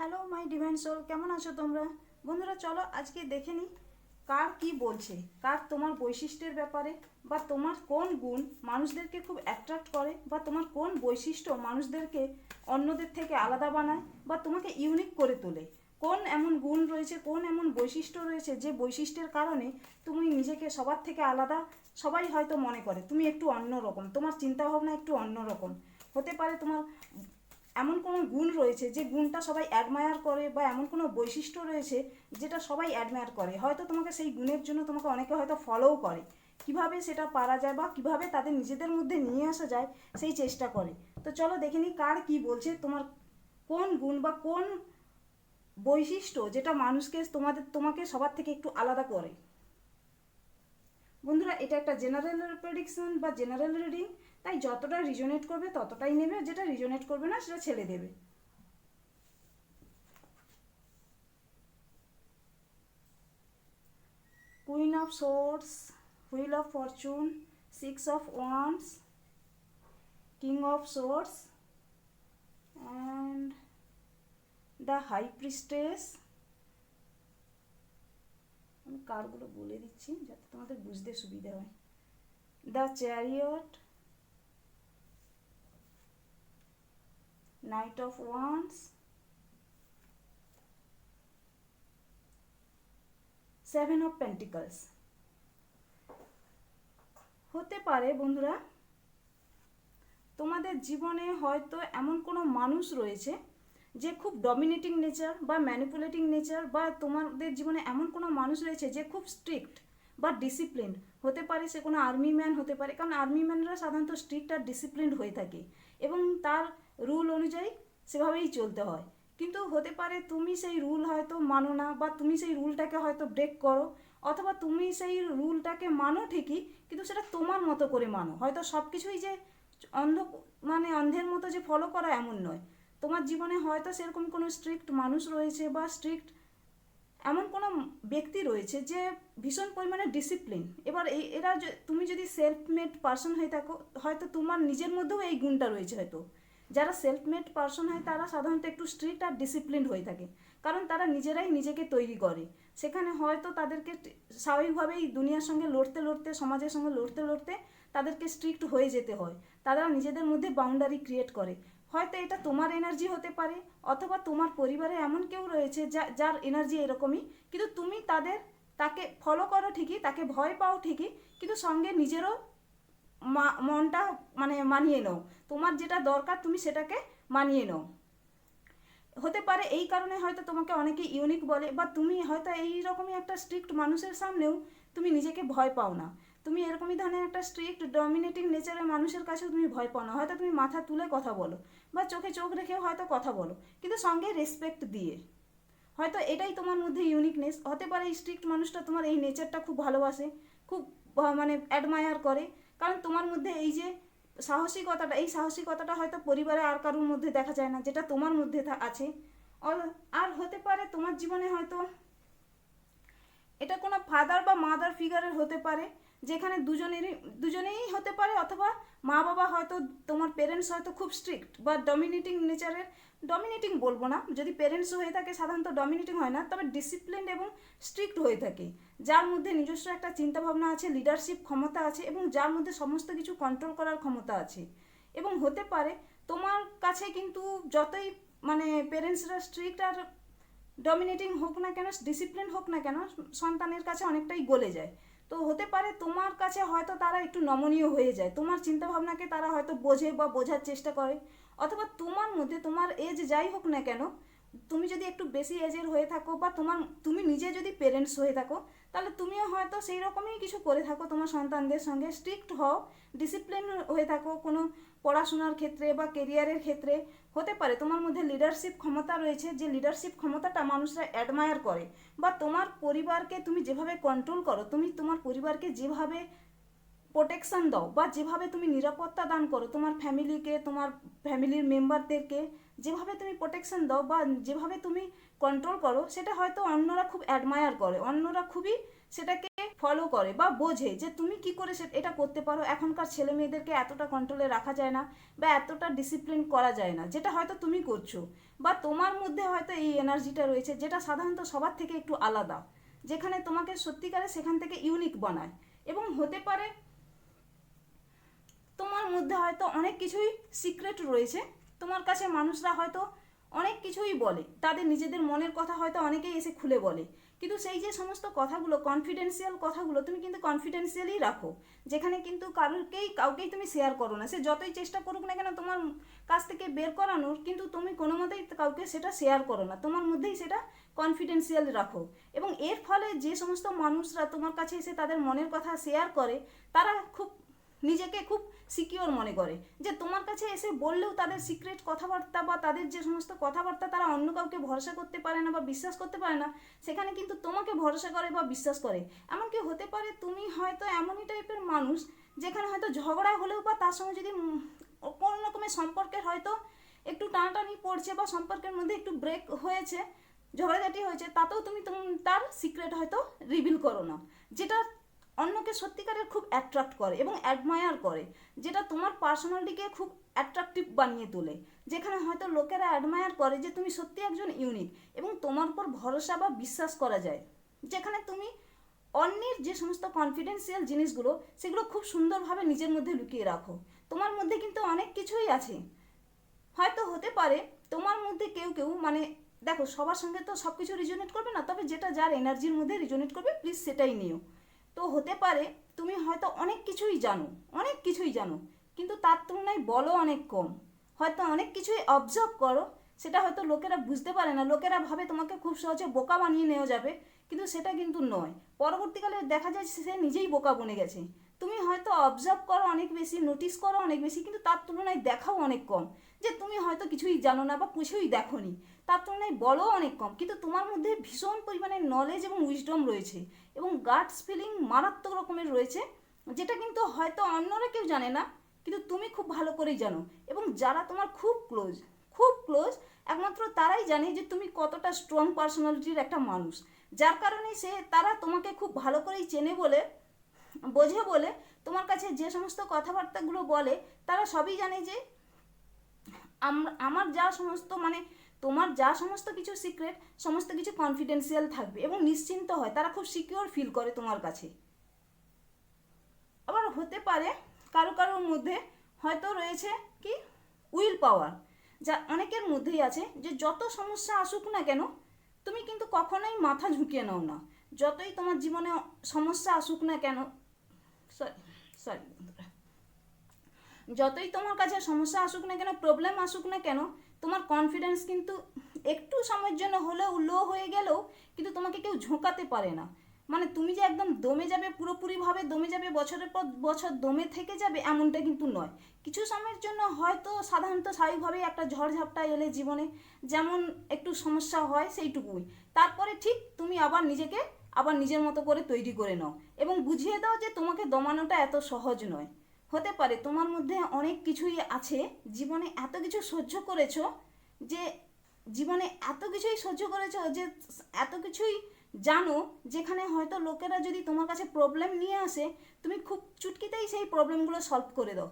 Hello my divine soul কেমন আছো তোমরা? বন্ধুরা, চলো আজকে দেখে নিই কার কি বলছে, কার তোমার বৈশিষ্ট্যের ব্যাপারে, বা তোমার কোন গুণ মানুষদেরকে খুব অ্যাট্রাক্ট করে, বা তোমার কোন বৈশিষ্ট্য মানুষদেরকে অন্যদের থেকে আলাদা বানায়, বা তোমাকে ইউনিক করে তোলে? কোন এমন গুণ রয়েছে, কোন এমন বৈশিষ্ট্য রয়েছে যে বৈশিষ্ট্যের কারণে তুমি নিজেকে সবার থেকে আলাদা? সবাই হয়তো মনে করে, তুমি একটু অন্যরকম, তোমার চিন্তাভাবনা একটু অন্যরকম। হতে পারে তোমার এমন কোনো গুণ রয়েছে যে গুণটা সবাই অ্যাডমায়ার করে বা এমন কোনো বৈশিষ্ট্য রয়েছে যেটা সবাই অ্যাডমায়ার করে। হয়তো তোমাকে সেই গুণের জন্য তোমাকে অনেকে হয়তো ফলোও করে। কীভাবে সেটা পারা যায় বা কীভাবে তাদের নিজেদের মধ্যে নিয়ে আসা যায় সেই চেষ্টা করে। তো চলো দেখে নিই কার কি বলছে, তোমার কোন গুণ বা কোন বৈশিষ্ট্য যেটা মানুষকে তোমাদের, তোমাকে সবার থেকে একটু আলাদা করে। বন্ধুরা, এটা একটা জেনারেল প্রেডিকশন বা জেনারেল রিডিং তাই যতটা রিজনেট করবে ততটাই নেবে, আর যেটা রিজনেট করবে না সেটা ছেড়ে দেবে। Queen of swords wheel of fortune six of wands king of swords and the high priestess আমি কার্ডগুলো বলে দিচ্ছি যাতে তোমাদের বুঝতে সুবিধা হয়। The chariot knight of wands seven of pentacles হতে পারে বন্ধুরা, তোমাদের জীবনে হয়তো এমন কোনো মানুষ রয়েছে যে খুব ডমিনেটিং নেচার বা ম্যানিপুলেটিং নেচার বা তোমাদের জীবনে এমন কোনো মানুষ রয়েছে যে খুব স্ট্রিক্ট বা ডিসিপ্লিন হতে পারে সে কোনো আর্মি ম্যান হতে পারে, কারণ আর্মি ম্যানরা সাধারণত স্ট্রিক্ট আর ডিসিপ্লিনড হয়ে থাকে এবং তার রুল অনুযায়ী সেভাবেই চলতে হয়। কিন্তু হতে পারে তুমি সেই রুল হয়তো মানো না বা তুমি সেই রুলটাকে হয়তো ব্রেক করো অথবা তুমি সেই রুলটাকে মানো ঠিকই, কিন্তু সেটা তোমার মতো করে মানো। হয়তো সব কিছুই যে অন্ধ মানে অন্ধের মতো যে ফলো করা এমন নয়। তোমার জীবনে হয়তো সেরকম কোনো স্ট্রিক্ট মানুষ রয়েছে বা স্ট্রিক্ট এমন কোনো ব্যক্তি রয়েছে যে ভীষণ পরিমাণে ডিসিপ্লিন এবার এই এরা তুমি যদি সেলফ মেড পার্সন হয়ে থাকো, হয়তো তোমার নিজের মধ্যেও এই গুণটা রয়েছে হয়তো। যারা সেলফ মেড পার্সন হয়, তারা সাধারণত একটু স্ট্রিক্ট আর ডিসিপ্লিন হয়ে থাকে। কারণ তারা নিজেরাই নিজেকে তৈরি করে। সেখানে হয়তো তাদেরকে স্বাভাবিকভাবেই দুনিয়ার সঙ্গে লড়তে লড়তে, সমাজের সঙ্গে লড়তে লড়তে তাদেরকে স্ট্রিক্ট হয়ে যেতে হয়। তারা নিজেদের মধ্যে বাউন্ডারি ক্রিয়েট করে। হয়তো এটা তোমার এনার্জি হতে পারে, অথবা তোমার পরিবারে এমন কেউ রয়েছে যা, যার এনার্জি এরকমই। কিন্তু তুমি তাদের, তাকে ফলো করো ঠিকই, তাকে ভয় পাও ঠিকই, কিন্তু সঙ্গে নিজেরও মনটা মানে মানিয়ে নাও। তোমার যেটা দরকার তুমি সেটাকে মানিয়ে নাও। হতে পারে এই কারণে হয়তো তোমাকে অনেকে ইউনিক বলে বা তুমি হয়তো এই রকমই একটা স্ট্রিক্ট মানুষের সামনেও তুমি নিজেকে ভয় পাও না। তুমি এরকমই ধরনের একটা স্ট্রিক্ট ডমিনেটিং নেচারের মানুষের কাছেও তুমি ভয় পাও না। হয়তো তুমি মাথা তুলে কথা বলো বা চোখে চোখ রেখেও হয়তো কথা বলো, কিন্তু সঙ্গে রেসপেক্ট দিয়ে। হয়তো এটাই তোমার মধ্যে ইউনিকনেস হতে পারে এই স্ট্রিক্ট মানুষটা তোমার এই নেচারটা খুব ভালোবাসে, খুব মানে অ্যাডমায়ার করে কারণ তোমার মধ্যে এই যে সাহসিকতাটা, এই সাহসিকতাটা হয়তো পরিবারে আর কারোর মধ্যে দেখা যায় না, যেটা তোমার মধ্যে আছে। আর হতে পারে তোমার জীবনে হয়তো এটা কোনো ফাদার বা মাদার ফিগারের হতে পারে, যেখানে দুজনেরই, দুজনেই হতে পারে অথবা মা বাবা হয়তো তোমার পেরেন্টস হয়তো খুব স্ট্রিক্ট বা ডমিনেটিং নেচারের ডমিনেটিং বলব না, যদি পেরেন্টস হয়ে থাকে সাধারণত ডমিনেটিং হয় না, তবে ডিসিপ্লিন এবং স্ট্রিক্ট হয়ে থাকে। যার মধ্যে নিজস্ব একটা চিন্তাভাবনা আছে লিডারশিপ ক্ষমতা আছে এবং যার মধ্যে সমস্ত কিছু কন্ট্রোল করার ক্ষমতা আছে। এবং হতে পারে তোমার কাছে কিন্তু যতই মানে পেরেন্টসরা স্ট্রিক্ট আর ডমিনেটিং হোক না কেন ডিসিপ্লিন হোক না কেন, সন্তানের কাছে অনেকটাই গলে যায়। তো হতে পারে তোমার কাছে হয়তো তারা একটু নমনীয় হয়ে যায়। তোমার চিন্তাভাবনাকে তারা হয়তো বোঝে বা বোঝার চেষ্টা করে। অথবা তোমার মধ্যে, তোমার এজ যাই হোক না কেন, তুমি যদি একটু বেশি এজের হয়ে থাকো বা তোমার, তুমি নিজে যদি পেরেন্টস হয়ে থাকো, তাহলে তুমিও হয়তো সেই রকমই কিছু করে থাকো তোমার সন্তানদের সঙ্গে। স্ট্রিক্ট হও ডিসিপ্লিন হয়ে থাকো, কোনো পড়াশোনার ক্ষেত্রে বা কেরিয়ারের ক্ষেত্রে হতে পারে। তোমার মধ্যে লিডারশিপ ক্ষমতা রয়েছে, যে লিডারশিপ ক্ষমতাটা মানুষরা অ্যাডমায়ার করে। বা তোমার পরিবারকে তুমি যেভাবে কন্ট্রোল করো, তুমি তোমার পরিবারকে যেভাবে প্রোটেকশন দাও বা যেভাবে তুমি নিরাপত্তা দান করো, তোমার ফ্যামিলিকে তোমার ফ্যামিলির মেম্বারদেরকে যেভাবে তুমি প্রোটেকশন দাও বা যেভাবে তুমি কন্ট্রোল করো, সেটা হয়তো অন্যরা খুব অ্যাডমায়ার করে। অন্যরা খুবই সেটাকে ফলো করে বা বোঝে যে তুমি কি করে এটা করতে পারো। এখনকার ছেলে মেয়েদেরকে এতটা কন্ট্রোলে রাখা যায় না বা এতটা ডিসিপ্লিন করা যায় না, যেটা হয়তো তুমি করছ। বা তোমার মধ্যে হয়তো এই এনার্জিটা রয়েছে, যেটা সাধারণত সবার থেকে একটু আলাদা। যেখানে তোমাকে সত্যিকারে সেখান থেকে ইউনিক বানায়। এবং হতে পারে তোমার মধ্যে হয়তো অনেক কিছুই সিক্রেট রয়েছে। তোমার কাছে মানুষরা হয়তো অনেক কিছুই বলে। তাদের নিজেদের মনের কথা হয়তো অনেকেই এসে খুলে বলে। কিন্তু সেই যে সমস্ত কথাগুলো কনফিডেন্সিয়াল কথাগুলো তুমি কিন্তু কনফিডেন্সিয়ালই রাখো। যেখানে কিন্তু কারোরকেই কাউকেই তুমি শেয়ার করো না। সে যতই চেষ্টা করুক না কেন তোমার কাছ থেকে বের করানোর, কিন্তু তুমি কোনো মতেই কাউকে সেটা শেয়ার করো না। তোমার মধ্যেই সেটা কনফিডেন্সিয়াল রাখো। এবং এর ফলে যে সমস্ত মানুষরা তোমার কাছে এসে তাদের মনের কথা শেয়ার করে, তারা খুব নিজেকে খুব সিকিওর মনে করে। যে তোমার কাছে এসে বললেও তাদের সিক্রেট কথাবার্তা বা তাদের যে সমস্ত কথাবার্তা তারা অন্য কাউকে ভরসা করতে পারে না বা বিশ্বাস করতে পারে না, সেখানে কিন্তু তোমাকে ভরসা করে বা বিশ্বাস করে। এমনকি হতে পারে তুমি হয়তো এমনই টাইপের মানুষ যেখানে হয়তো ঝগড়া হলেও বা তার সঙ্গে যদি কোনো রকমের সম্পর্কের হয়তো একটু টানাটানি পড়ছে বা সম্পর্কের মধ্যে একটু ব্রেক হয়েছে, ঝগড়াঝাটি হয়েছে, তাতেও তুমি তার সিক্রেট হয়তো রিভিল করো না। যেটা অন্যকে সত্যিকারের খুব অ্যাট্রাক্ট করে এবং অ্যাডমায়ার করে, যেটা তোমার পার্সোনালিটিকে খুব অ্যাট্রাকটিভ বানিয়ে তোলে। যেখানে হয়তো লোকেরা অ্যাডমায়ার করে যে তুমি সত্যি একজন ইউনিক এবং তোমার উপর ভরসা বা বিশ্বাস করা যায়। যেখানে তুমি অন্যের যে সমস্ত কনফিডেন্সিয়াল জিনিসগুলো, সেগুলো খুব সুন্দরভাবে নিজের মধ্যে লুকিয়ে রাখো। তোমার মধ্যে কিন্তু অনেক কিছুই আছে। হয়তো হতে পারে তোমার মধ্যে কেউ কেউ মানে দেখো সবার সঙ্গে তো সব কিছু রিজনেট করবে না, তবে যেটা যার এনার্জির মধ্যে রিজনেট করবে প্লিজ সেটাই নিও। তো হতে পারে তুমি হয়তো অনেক কিছুই জানো, অনেক কিছুই জানো, কিন্তু তার তুলনায় বলো অনেক কম। হয়তো অনেক কিছুই অবজার্ভ করো, সেটা হয়তো লোকেরা বুঝতে পারে না, লোকেরা ভাবে তোমাকে খুব সহজে বোকা বানিয়ে নেওয়া যাবে, কিন্তু সেটা কিন্তু নয়। পরবর্তীকালে দেখা যায় সে নিজেই বোকা বনে গেছে। তুমি হয়তো অবজার্ভ করো অনেক বেশি নোটিস করো অনেক বেশি, কিন্তু তার তুলনায় দেখাও অনেক কম। যে তুমি হয়তো কিছুই জানো না বা কিছুই দেখোনি, তার তুলনায় বলো অনেক কম, কিন্তু তোমার মধ্যে ভীষণ পরিমাণে নলেজ এবং উইজডম রয়েছে। এবং গাটস ফিলিং মারাত্মক রকমের রয়েছে, যেটা কিন্তু হয়তো অন্যরা কেউ জানে না, কিন্তু তুমি খুব ভালো করেই জানো। এবং যারা তোমার খুব ক্লোজ খুব ক্লোজ একমাত্র তারাই জানে যে তুমি কতটা স্ট্রং পার্সোনালিটির একটা মানুষ। যার কারণে সে, তারা তোমাকে খুব ভালো করেই চেনে বলে, বোঝে বলে, তোমার কাছে যে সমস্ত কথাবার্তাগুলো বলে, তারা সবই জানে যে আম- আমার যা সমস্ত মানে তোমার যা সমস্ত কিছু সিক্রেট সমস্ত কিছু কনফিডেন্সিয়াল থাকবে এবং নিশ্চিন্ত হয়, তারা খুব সিকিওর ফিল করে তোমার কাছে। আবার হতে পারে কারও কারোর মধ্যে হয়তো রয়েছে কি? উইল পাওয়ার যা অনেকের মধ্যেই আছে যে যত সমস্যা আসুক না কেন, তুমি কিন্তু কখনোই মাথা ঝুঁকিয়ে নাও না। যতই তোমার জীবনে সমস্যা আসুক না কেন সরি সরি যতই তোমার কাছে সমস্যা আসুক না কেন প্রবলেম আসুক না কেন তোমার কনফিডেন্স কিন্তু একটু সময়ের জন্য হলেও লো হয়ে গেলেও কিন্তু তোমাকে কেউ ঝোঁকাতে পারে না। মানে তুমি যে একদম দমে যাবে, পুরোপুরিভাবে দমে যাবে, বছরের পর বছর দমে থেকে যাবে, এমনটা কিন্তু নয়। কিছু সময়ের জন্য হয়তো সাধারণত স্বাভাবিকভাবেই একটা ঝড়ঝাপটা এলে জীবনে, যেমন একটু সমস্যা হয় সেইটুকুই। তারপরে ঠিক তুমি আবার নিজেকে, আবার নিজের মতো করে তৈরি করে নাও এবং বুঝিয়ে দাও যে তোমাকে দমানোটা এত সহজ নয়। হতে পারে। তোমার মধ্যে অনেক কিছুই আছে। জীবনে এত কিছু সহ্য করেছ যে, জীবনে এত কিছুই সহ্য করেছ যে, এত কিছুই জানো যেখানে হয়তো লোকেরা যদি তোমার কাছে প্রবলেম নিয়ে আসে, তুমি খুব চুটকিতেই সেই প্রবলেমগুলো সলভ করে দাও।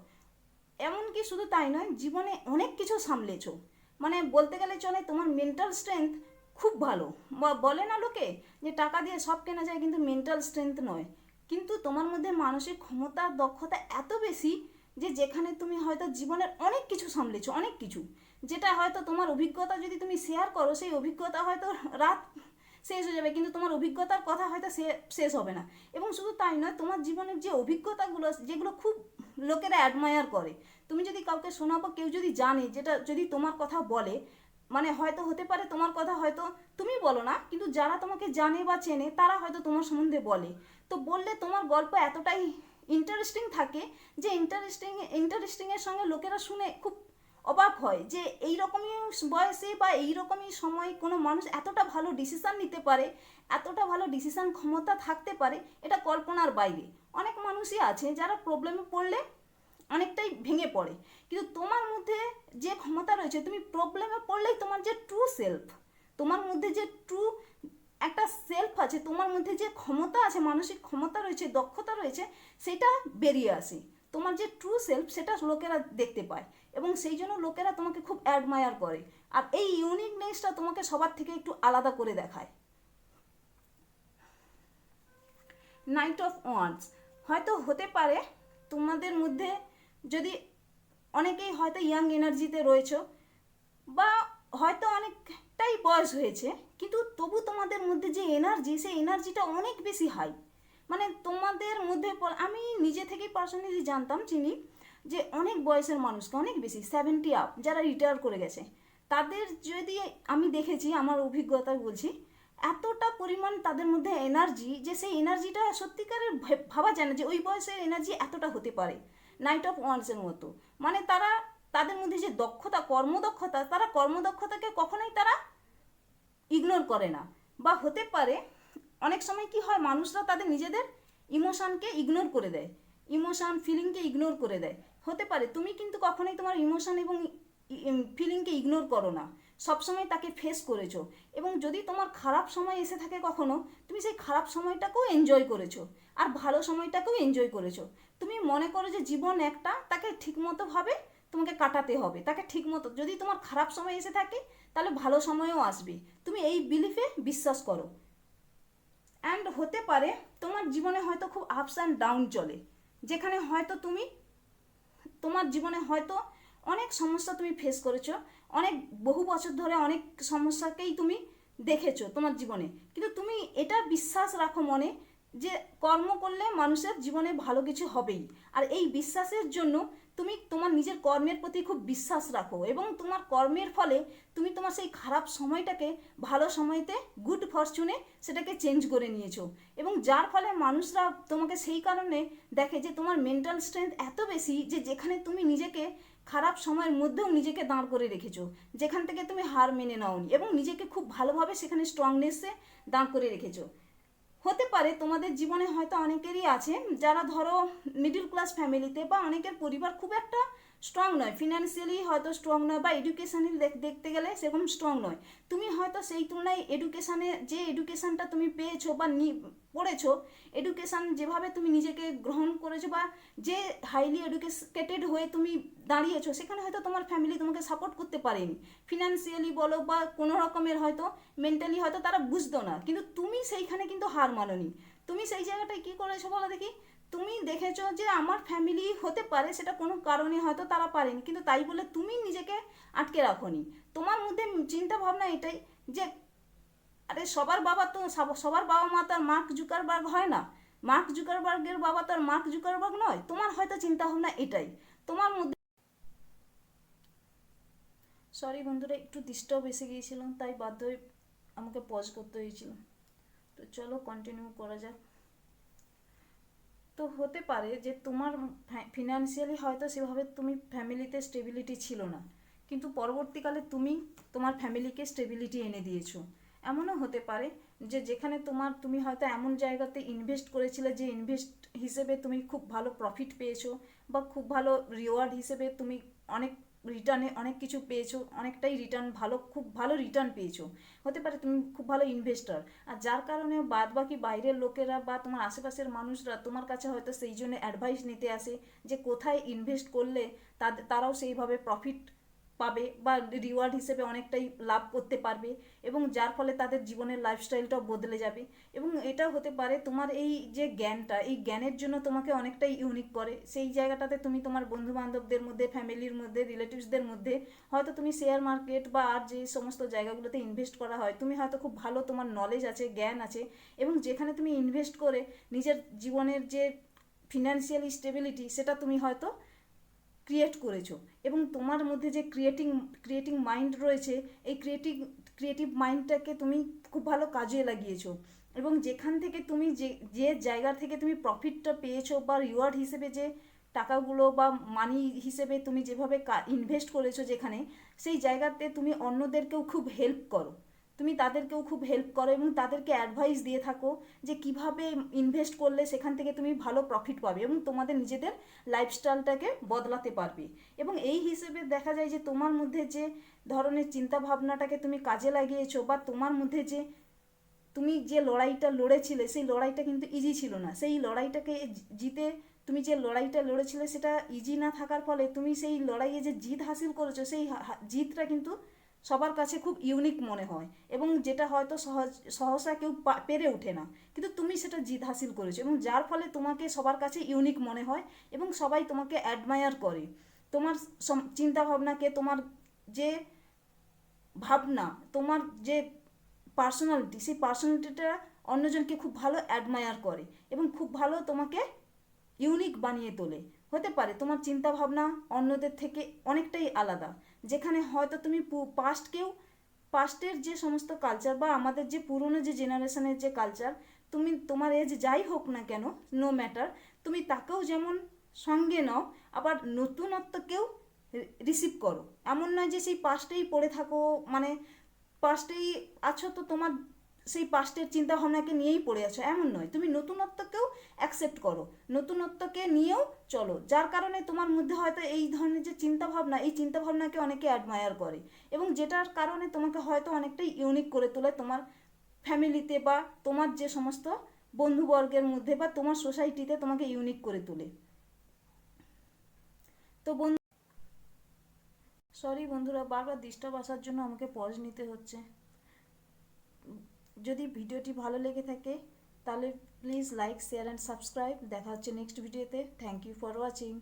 এমনকি শুধু তাই নয়, জীবনে অনেক কিছু সামলেছো। মানে বলতে গেলে চলে, তোমার মেন্টাল স্ট্রেংথ খুব ভালো। বলে না লোকে যে, টাকা দিয়ে সব কেনা যায়, কিন্তু মেন্টাল স্ট্রেংথ নয়। কিন্তু তোমার মধ্যে মানসিক ক্ষমতা, দক্ষতা এত বেশি যে যেখানে তুমি হয়তো জীবনের অনেক কিছু সামলেছো, অনেক কিছু। যেটা হয়তো তোমার অভিজ্ঞতা যদি তুমি শেয়ার করো, সেই অভিজ্ঞতা হয়তো রাত শেষ হয়ে যাবে, কিন্তু তোমার অভিজ্ঞতার কথা হয়তো শেষ হবে না। এবং শুধু তাই নয়, তোমার জীবনের যে অভিজ্ঞতাগুলো যেগুলো খুব লোকেরা অ্যাডমায়ার করে। তুমি যদি কাউকে শোনাবো, কেউ যদি জানে, যেটা যদি তোমার কথা বলে মানে হয়তো হতে পারে তোমার কথা হয়তো তুমি বলো না, কিন্তু যারা তোমাকে জানে বা চেনে, তারা হয়তো তোমার সম্বন্ধে বলে। তো বললে তোমার গল্প এতটাই ইন্টারেস্টিং থাকে যে ইন্টারেস্টিং ইন্টারেস্টিংয়ের সঙ্গে লোকেরা শুনে খুব অবাক হয় যে এই রকমই বয়সে বা এই রকমই সময় কোনো মানুষ এতটা ভালো ডিসিশান নিতে পারে, এতটা ভালো ডিসিশান ক্ষমতা থাকতে পারে, এটা কল্পনার বাইরে। অনেক মানুষই আছে যারা প্রবলেমে পড়লে অনেকটাই ভেঙে পড়ে। কিন্তু তোমার মধ্যে যে ক্ষমতা রয়েছে, তুমি প্রবলেমে পড়লেই সেলফ তোমার মধ্যে যে ট্রু একটা সেলফ আছে, তোমার মধ্যে যে ক্ষমতা আছে, মানসিক ক্ষমতা রয়েছে, দক্ষতা রয়েছে, সেটা বেরিয়ে আসে। তোমার যে ট্রু সেলফ সেটা লোকেরা দেখতে পায় এবং সেই জন্য লোকেরা তোমাকে খুব অ্যাডমায়ার করে। আর এই ইউনিকনেসটা তোমাকে সবার থেকে একটু আলাদা করে দেখায়। নাইট অফ ওয়ান্স হয়তো হতে পারে তোমাদের মধ্যে যদি অনেকেই হয়তো ইয়াং এনার্জিতে রয়েছো বা হয়তো অনেকটাই বয়স হয়েছে, কিন্তু তবু তোমাদের মধ্যে যে এনার্জি সেই এনার্জিটা অনেক বেশি হাই মানে তোমাদের মধ্যে আমি নিজে থেকেই পার্সোনালি জানতাম চিনি, যে অনেক বয়সের মানুষকে, অনেক বেশি সেভেন্টি আপ যারা রিটায়ার করে গেছে, তাদের যদি আমি দেখেছি, আমার অভিজ্ঞতায় বলছি, এতটা পরিমাণ তাদের মধ্যে এনার্জি যে সেই এনার্জিটা সত্যিকারের ভাবা যায় না যে ওই বয়সের এনার্জি এতটা হতে পারে নাইট অফ ওয়ান্সের মতো। মানে তারা তাদের মধ্যে যে দক্ষতা, কর্মদক্ষতা, তারা কর্মদক্ষতাকে কখনোই তারা ইগনোর করে না। বা হতে পারে, অনেক সময় কি হয়, মানুষরা তাদের নিজেদের ইমোশানকে ইগনোর করে দেয়। ইমোশন ফিলিংকে ইগনোর করে দেয়। হতে পারে, তুমি কিন্তু কখনোই তোমার ইমোশান এবং ফিলিংকে ইগনোর করো না। সবসময় তাকে ফেস করেছ। এবং যদি তোমার খারাপ সময় এসে থাকে কখনো, তুমি সেই খারাপ সময়টাকেও এনজয় করেছ। আর ভালো সময়টাকেও এনজয় করেছ। তুমি মনে করো যে জীবন একটা তাকে ঠিকমতোভাবে তোমাকে কাটাতে হবে। তাকে ঠিকমতো যদি তোমার খারাপ সময় এসে থাকে, তাহলে ভালো সময়ও আসবে। তুমি এই বিলিফে বিশ্বাস করো। অ্যান্ড হতে পারে তোমার জীবনে হয়তো খুব আপস অ্যান্ড ডাউন চলে। যেখানে হয়তো তুমি তোমার জীবনে হয়তো অনেক সমস্যা তুমি ফেস করেছ। অনেক বহু বছর ধরে অনেক সমস্যাকেই তুমি দেখেছ তোমার জীবনে। কিন্তু তুমি এটা বিশ্বাস রাখো মনে যে কর্ম করলে মানুষের জীবনে ভালো কিছু হবেই। আর এই বিশ্বাসের জন্য তুমি তোমার নিজের কর্মের প্রতি খুব বিশ্বাস রাখো এবং তোমার কর্মের ফলে তুমি তোমার সেই খারাপ সময়টাকে ভালো সময়তে গুড ফরচুনে সেটাকে চেঞ্জ করে নিয়েছো। এবং যার ফলে মানুষরা তোমাকে সেই কারণে দেখে যে তোমার মেন্টাল স্ট্রেংথ এত বেশি যে যেখানে তুমি নিজেকে খারাপ সময়ের মধ্যেও নিজেকে দাঁড় করে রেখেছো, যেখান থেকে তুমি হার মেনে নাওনি এবং নিজেকে খুব ভালোভাবে সেখানে স্ট্রংনেসে দাঁড় করে রেখেছো। হতে পারে, তোমাদের জীবনে হয়তো অনেকেরই আছে, যারা ধরো মিডিল ক্লাস ফ্যামিলিতে বা অনেকের পরিবার খুব একটা স্ট্রং নয়। ফিনান্সিয়ালি হয়তো স্ট্রং নয় বা এডুকেশানাল দেখতে গেলে সেরকম স্ট্রং নয়। তুমি হয়তো সেই তুলনায় এডুকেশানে যে এডুকেশানটা তুমি পেয়েছ বা পড়েছো এডুকেশান যেভাবে তুমি নিজেকে গ্রহণ করেছ বা যে হাইলি এডুকেটেড হয়ে তুমি দাঁড়িয়েছো, সেখানে হয়তো তোমার ফ্যামিলি তোমাকে সাপোর্ট করতে পারেনি। ফিনান্সিয়ালি বলো বা কোনো রকমের হয়তো মেন্টালি হয়তো তারা বুঝতো না। কিন্তু তুমি সেইখানে কিন্তু হার মানোনি। তুমি সেই জায়গাটায় কী করেছ বলো দেখি? তুমি দেখেছ যে আমার ফ্যামিলি হতে পারে, সেটা কোনো কারণে হয়তো তারা পারেনি। কিন্তু তাই বলে তুমি নিজেকে আটকে রাখোনি। তোমার মধ্যে চিন্তা ভাবনা এটাই যে, আরে সবার বাবা তো সবার বাবা মা তার মার্ক জুকারবার্গ হয় না। মার্ক জুকারবার্গের বাবা তার মার্ক জুকারবার্গ নয়। তোমার হয়তো চিন্তা ভাবনা এটাই। তোমার মধ্যে সরি বন্ধুরা, একটু ডিস্টার্ব এসে গিয়েছিলাম, তাই বাধ্য হয়ে আমাকে পজ করতে হয়েছিল। তো চলো কন্টিনিউ করা যাক। তো হতে পারে যে তোমার ফিনান্সিয়ালি হয়তো সেভাবে তুমি ফ্যামিলিতে স্টেবিলিটি ছিল না। কিন্তু পরবর্তীকালে তুমি তোমার ফ্যামিলিকে স্টেবিলিটি এনে দিয়েছ। এমনও হতে পারে যে যেখানে তোমার তুমি হয়তো এমন জায়গাতে ইনভেস্ট করেছিলে যে ইনভেস্ট হিসেবে তুমি খুব ভালো প্রফিট পেয়েছ বা খুব ভালো রিওয়ার্ড হিসেবে তুমি অনেক রিটার্নে অনেক কিছু পেয়েছ, অনেকটাই রিটার্ন ভালো, খুব ভালো রিটার্ন পেয়েছ। হতে পারে তুমি খুব ভালো ইনভেস্টর আর যার কারণে বাদ বাকি বাইরের লোকেরা বা তোমার আশেপাশের মানুষরা তোমার কাছে হয়তো সেই জন্য অ্যাডভাইস নিতে আসে যে কোথায় ইনভেস্ট করলে তাদের তারাও সেইভাবে প্রফিট পাবে বা রিওয়ার্ড হিসেবে অনেকটাই লাভ করতে পারবে এবং যার ফলে তাদের জীবনের লাইফস্টাইলটাও বদলে যাবে এবং এটা হতে পারে তোমার এই যে জ্ঞানটা, এই জ্ঞানের জন্য তোমাকে অনেকটাই ইউনিক করে। সেই জায়গাটাতে তুমি তোমার বন্ধু বান্ধবদের মধ্যে, ফ্যামিলির মধ্যে রিলেটিভসদের মধ্যে হয়তো তুমি শেয়ার মার্কেট বা আর যে সমস্ত জায়গাগুলোতে ইনভেস্ট করা হয়, তুমি হয়তো খুব ভালো তোমার নলেজ আছে, জ্ঞান আছে এবং যেখানে তুমি ইনভেস্ট করে নিজের জীবনের যে ফিনান্সিয়াল স্টেবিলিটি সেটা তুমি হয়তো ক্রিয়েট করেছ। এবং তোমার মধ্যে যে ক্রিয়েটিং ক্রিয়েটিং মাইন্ড রয়েছে, এই ক্রিয়েটিভ ক্রিয়েটিভ মাইন্ডটাকে তুমি খুব ভালো কাজে লাগিয়েছো। এবং যেখান থেকে তুমি যে যে জায়গা থেকে তুমি প্রফিটটা পেয়েছ বা রিওয়ার্ড হিসেবে যে টাকাগুলো বা মানি হিসেবে তুমি যেভাবে ইনভেস্ট করেছ যেখানে, সেই জায়গাতে তুমি অন্যদেরকেও খুব হেল্প করো। তুমি তাদেরকেও খুব হেল্প করো এবং তাদেরকে অ্যাডভাইস দিয়ে থাকো যে কীভাবে ইনভেস্ট করলে সেখান থেকে তুমি ভালো প্রফিট পাবে এবং তোমাদের নিজেদের লাইফস্টাইলটাকে বদলাতে পারবে। এবং এই হিসেবে দেখা যায় যে তোমার মধ্যে যে ধরনের চিন্তা ভাবনাটাকে তুমি কাজে লাগিয়েছো বা তোমার মধ্যে যে তুমি যে লড়াইটা লড়েছিলে, সেই লড়াইটা কিন্তু ইজি ছিল না। সেই লড়াইটাকে জিতে তুমি যে লড়াইটা লড়েছিলে সেটা ইজি না থাকার ফলে তুমি সেই লড়াইয়ে যে জিত হাসিল করেছ, সেই জিতটা কিন্তু সবার কাছে খুব ইউনিক মনে হয় এবং যেটা হয়তো সহজ, সহসা কেউ পেরে ওঠে না। কিন্তু তুমি সেটা জিত হাসিল করেছ এবং যার ফলে তোমাকে সবার কাছে ইউনিক মনে হয় এবং সবাই তোমাকে অ্যাডমায়ার করে। তোমার চিন্তাভাবনাকে, তোমার যে ভাবনা, তোমার যে পার্সোনালিটি সেই পার্সোনালিটিটা অন্যজনকে খুব ভালো অ্যাডমায়ার করে এবং খুব ভালো তোমাকে ইউনিক বানিয়ে তোলে। হতে পারে তোমার চিন্তা ভাবনা অন্যদের থেকে অনেকটাই আলাদা। যেখানে হয়তো তুমি পাস্টকেও পাস্টের যে সমস্ত কালচার বা আমাদের যে পুরনো যে জেনারেশনের যে কালচার তুমি, তোমার এজ যাই হোক না কেন নো ম্যাটার তুমি তাকেও যেমন সঙ্গে নাও, আবার নতুনত্বকেও রিসিভ করো। এমন নয় যে সেই পাস্টেই পড়ে থাকো মানে পাস্টেই আছো তো তোমার সেই পাস্টের চিন্তা ভাবনাকে নিয়েই পড়ে আছো, এমন নয়। তুমি নতুনত্বকেও অ্যাকসেপ্ট করো। নতুনত্বকে নিয়েও চলো, যার কারণে তোমার মধ্যে হয়তো এই ধরনের যে চিন্তা ভাবনা এই চিন্তা ভাবনাকে অনেকে অ্যাডমায়ার করে এবং যেটার কারণে তোমাকে হয়তো অনেকটাই ইউনিক করে তোলে তোমার ফ্যামিলিতে বা তোমার যে সমস্ত বন্ধুবর্গের মধ্যে বা তোমার সোসাইটিতে তোমাকে ইউনিক করে তোলে। তো বন্ধু সরি বন্ধুরা, বারবার ডিস্টার্ব আসার জন্য আমাকে পজ নিতে হচ্ছে। যদি ভিডিওটি ভালো লেগে থাকে, তাহলে please like share and subscribe দেখা হচ্ছে নেক্সট ভিডিওতে থ্যাংক ইউ ফর ওয়াচিং